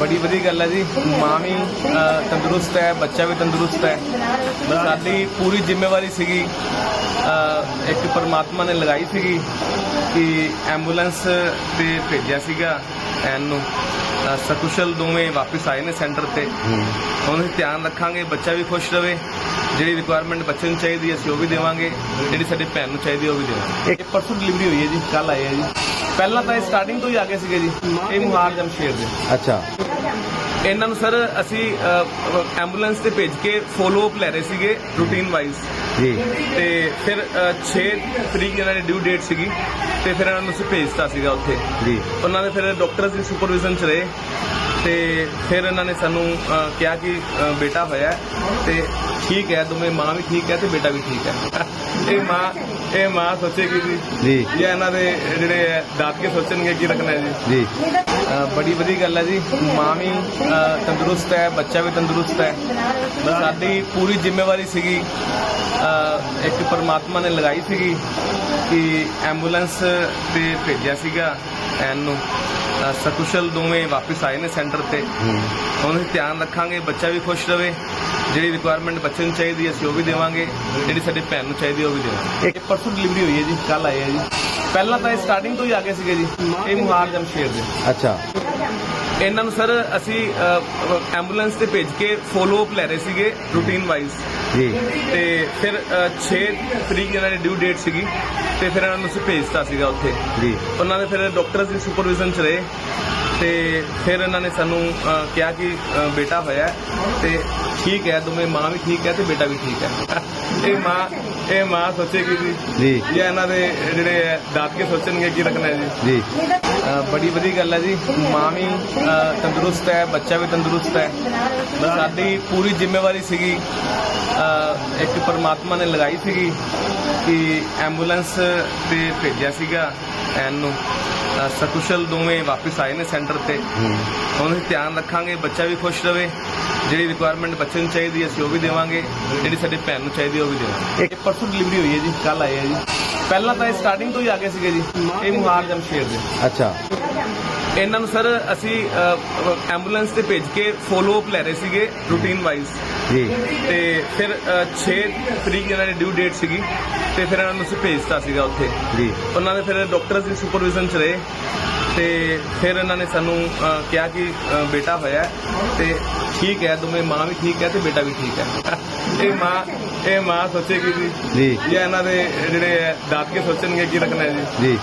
ਬੜੀ ਵਧੀਆ ਗੱਲ ਹੈ ਜੀ। ਮਾਂ ਵੀ ਤੰਦਰੁਸਤ ਹੈ ਬੱਚਾ ਵੀ ਤੰਦਰੁਸਤ ਹੈ। ਸਾਡੀ ਪੂਰੀ ਜ਼ਿੰਮੇਵਾਰੀ ਸੀਗੀ ਇੱਕ ਪਰਮਾਤਮਾ ਨੇ ਲਗਾਈ ਸੀਗੀ ਕਿ ਐਂਬੂਲੈਂਸ ਤੇ ਭੇਜਿਆ ਸੀਗਾ ਐਨ ਨੂੰ। ਸਕੁਸ਼ਲ ਦੋਵੇਂ ਵਾਪਸ ਆਏ ਨੇ ਸੈਂਟਰ ਤੇ। ਹੁਣ ਧਿਆਨ ਰੱਖਾਂਗੇ ਬੱਚਾ ਵੀ ਖੁਸ਼ ਰਹੇ ਜਿਹੜੀ ਰਿਕੁਆਇਰਮੈਂਟ ਬੱਚੇ ਨੂੰ ਚਾਹੀਦੀ ਹੈ ਅਸੀਂ ਉਹ ਵੀ ਦੇਵਾਂਗੇ। ਜਿਹੜੀ ਸਾਡੀ ਭੈਣ ਨੂੰ ਚਾਹੀਦੀ ਹੈ ਉਹ ਵੀ ਦੇਵਾਂਗੇ। ਇੱਕ ਪਰਸੋਂ ਡਿਲੀਵਰੀ ਹੋਈ ਹੈ ਜੀ ਕੱਲ ਆਏ ਹੈ ਜੀ। ਪਹਿਲਾਂ ਤਾਂ ਇਹ ਸਟਾਰਟਿੰਗ ਤੋਂ ਹੀ ਆ ਗਏ ਸੀਗੇ ਜੀ ਇਹ ਮੁਹਾਰ ਜਮਸ਼ੇਰ ਦੇ। ਅੱਛਾ। ਇਹਨਾਂ ਨੂੰ ਸਰ ਅਸੀਂ ਐਂਬੂਲੈਂਸ ਤੇ ਭੇਜ ਕੇ ਫੋਲੋ ਅਪ ਲੈ ਰਹੇ ਸੀਗੇ ਰੂਟੀਨ ਵਾਈਜ਼ ਜੀ। ਤੇ ਫਿਰ ਅ, 6 ਤਰੀਕ ਇਹਨਾਂ ਦੀ ਡਿਊ ਡੇਟ ਸੀਗੀ ਤੇ ਫਿਰ ਇਹਨਾਂ ਨੂੰ ਅਸੀਂ ਭੇਜਤਾ ਸੀਗਾ ਉੱਥੇ। ਜੀ। ਉਹਨਾਂ ਦੇ ਫਿਰ ਡਾਕਟਰਸ ਦੀ ਸੁਪਰਵਿਜ਼ਨ ਚ ਰਹੇ। ਤੇ ਫਿਰ ਇਹਨਾਂ ਨੇ ਸਾਨੂੰ ਕਿਹਾ ਕਿ ਬੇਟਾ ਹੋਇਆ ਹੈ ਤੇ ਠੀਕ ਹੈ ਦੋਵੇਂ ਮਾਂ ਵੀ ਠੀਕ ਹੈ ਤੇ ਬੇਟਾ ਵੀ ਠੀਕ ਹੈ। ਇਹ ਮਾਂ ਇਹ ਮਾਂ ਸੋਚੇਗੀ ਜੀ ਜੀ। ਜਾਂ ਇਹਨਾਂ ਦੇ ਜਿਹੜੇ ਦਾਦਕੇ ਸੋਚਣਗੇ ਕੀ ਰੱਖਣਾ ਹੈ ਜੀ। ਜੀ। ਅ, ਬੜੀ ਵਧੀਆ ਗੱਲ ਹੈ ਜੀ। ਮਾਂ ਵੀ ਅ, ਤੰਦਰੁਸਤ ਹੈ ਬੱਚਾ ਵੀ ਤੰਦਰੁਸਤ ਹੈ। ਸਾਡੀ ਪੂਰੀ ਜ਼ਿੰਮੇਵਾਰੀ ਸੀਗੀ ਅ, ਇੱਕ ਪਰਮਾਤਮਾ ਨੇ ਲਗਾਈ ਸੀਗੀ ਕਿ ਐਂਬੂਲੈਂਸ ਤੇ ਭੇਜਿਆ ਸੀਗਾ। ਐਨ ਨੂੰ। ਅ, ਸਕੁਸ਼ਲ ਦੋਵੇਂ ਵਾਪਸ ਆਏ ਨੇ ਸੈਂਟਰ ਤੇ। ਹੁਣ ਅਸੀਂ ਧਿਆਨ ਰੱਖਾਂਗੇ ਬੱਚਾ ਵੀ ਖੁਸ਼ ਰਹੇ ਜਿਹੜੀ ਰਿਕੁਆਇਰਮੈਂਟ ਬੱਚੇ ਨੂੰ ਚਾਹੀਦੀ ਹੈ, ਅਸੀਂ ਉਹ ਵੀ ਦੇਵਾਂਗੇ। ਜਿਹੜੀ ਸਾਡੀ ਭੈਣ ਨੂੰ ਚਾਹੀਦੀ ਹੈ, ਉਹ ਵੀ ਦੇਵਾਂਗੇ। ਇੱਕ ਪਰਸੋਂ ਡਿਲੀਵਰੀ ਹੋਈ ਹੈ ਜੀ ਕੱਲ ਆਏ ਹੈ ਜੀ। ਪਹਿਲਾਂ ਤਾਂ ਇਹ ਸਟਾਰਟਿੰਗ ਤੋਂ ਹੀ ਆ ਗਏ ਸੀਗੇ ਜੀ। ਇਹ ਮੁਹਾਰ ਜਮਸ਼ੇਰ ਦੇ। ਅੱਛਾ। ਇਹਨਾਂ ਨੂੰ ਸਰ ਅਸੀਂ ਐਂਬੂਲੈਂਸ ਤੇ ਭੇਜ ਕੇ ਫੋਲੋ ਅਪ ਲੈ ਰਹੇ ਸੀਗੇ ਰੂਟੀਨ ਵਾਈਜ਼ ਜੀ। ਤੇ ਫਿਰ ਅ, 6 ਤਰੀਕ ਇਹਨਾਂ ਦੀ ਡਿਊ ਡੇਟ ਸੀਗੀ ਤੇ ਫਿਰ ਇਹਨਾਂ ਨੂੰ ਅਸੀਂ ਭੇਜਤਾ ਸੀਗਾ ਉੱਥੇ। ਜੀ। ਉਹਨਾਂ ਦੇ ਫਿਰ ਡਾਕਟਰਸ ਦੀ ਸੁਪਰਵਿਜ਼ਨ ਚ ਰਹੇ ਤੇ ਫਿਰ ਇਹਨਾਂ ਨੇ ਸਾਨੂੰ ਕਿਹਾ ਕਿ ਬੇਟਾ ਹੋਇਆ ਤੇ ਠੀਕ ਹੈ ਦੋਵੇਂ ਮਾਂ ਵੀ ਠੀਕ ਹੈ ਤੇ ਬੇਟਾ ਵੀ ਠੀਕ ਹੈ। ਇਹ ਮਾਂ ਇਹ ਮਾਂ ਸੋਚੇਗੀ ਜੀ। ਜੀ। ਇਹ ਇਹਨਾਂ ਦੇ ਜਿਹੜੇ ਹੈ ਦਾਦਕੇ ਸੋਚਣਗੇ ਕੀ ਰੱਖਣਾ ਹੈ ਜੀ। ਜੀ। ਬੜੀ ਵਧੀਆ ਗੱਲ ਹੈ ਜੀ। ਮਾਂ ਵੀ ਤੰਦਰੁਸਤ ਹੈ ਬੱਚਾ ਵੀ ਤੰਦਰੁਸਤ ਹੈ। ਸਾਡੀ ਪੂਰੀ ਜ਼ਿੰਮੇਵਾਰੀ ਸੀਗੀ ਇੱਕ ਪਰਮਾਤਮਾ ਨੇ ਲਗਾਈ ਸੀਗੀ ਕਿ ਐਂਬੂਲੈਂਸ ਤੇ ਭੇਜਿਆ ਸੀਗਾ ਐਨ ਨੂੰ। ਸਕੁਸ਼ਲ ਦੋਵੇਂ ਵਾਪਸ ਆਏ ਨੇ ਸੈਂਟਰ ਤੇ। ਹੁਣ ਧਿਆਨ ਰੱਖਾਂਗੇ ਬੱਚਾ ਵੀ ਖੁਸ਼ ਰਹੇ ਜਿਹੜੀ ਰਿਕੁਆਇਰਮੈਂਟ ਬੱਚੇ ਨੂੰ ਚਾਹੀਦੀ ਹੈ ਅਸੀਂ ਉਹ ਵੀ ਦੇਵਾਂਗੇ। ਜਿਹੜੀ ਸਾਡੀ ਭੈਣ ਨੂੰ ਚਾਹੀਦੀ ਉਹ ਵੀ ਦੇਵਾਂਗੇ। ਇੱਕ ਪਰਸੋਂ ਡਿਲੀਵਰੀ ਹੋਈ ਹੈ ਜੀ ਕੱਲ ਆਏ ਹੈ ਜੀ। ਪਹਿਲਾਂ ਤਾਂ ਇਹ ਸਟਾਰਟਿੰਗ ਤੋਂ ਹੀ ਆ ਗਏ ਸੀਗੇ ਜੀ ਇਹ ਮੁਹਾਰ ਜਮਸ਼ੇਰ ਦੇ। ਅੱਛਾ। ਇਹਨਾਂ ਨੂੰ ਸਰ ਅਸੀਂ ਐਂਬੂਲੈਂਸ ਤੇ ਭੇਜ ਕੇ ਫੋਲੋ ਅਪ ਲੈ ਰਹੇ ਸੀਗੇ ਰੂਟੀਨ ਵਾਈਜ਼ ਜੀ। ਤੇ ਫਿਰ ਅ, 6 ਤਰੀਕ ਇਹਨਾਂ ਦੀ ਡਿਊ ਡੇਟ ਸੀਗੀ ਤੇ ਫਿਰ ਇਹਨਾਂ ਨੂੰ ਅਸੀਂ ਭੇਜਤਾ ਸੀਗਾ ਉੱਥੇ। ਜੀ। ਉਹਨਾਂ ਦੇ ਫਿਰ ਡਾਕਟਰਸ ਦੀ ਸੁਪਰਵਿਜ਼ਨ ਚ ਰਹੇ। ਤੇ ਫਿਰ ਇਹਨਾਂ ਨੇ ਸਾਨੂੰ ਕਿਹਾ ਕਿ ਬੇਟਾ ਹੋਇਆ ਹੈ ਤੇ ਠੀਕ ਹੈ ਦੋਵੇਂ ਮਾਂ ਵੀ ਠੀਕ ਹੈ ਤੇ ਬੇਟਾ ਵੀ ਠੀਕ ਹੈ। ਇਹ ਮਾਂ ਇਹ ਮਾਂ ਸੋਚੇਗੀ ਜੀ ਜੀ। ਜਾਂ ਇਹਨਾਂ ਦੇ ਜਿਹੜੇ ਦਾਦਕੇ ਸੋਚਣਗੇ ਕੀ ਰੱਖਣਾ ਹੈ ਜੀ। ਜੀ।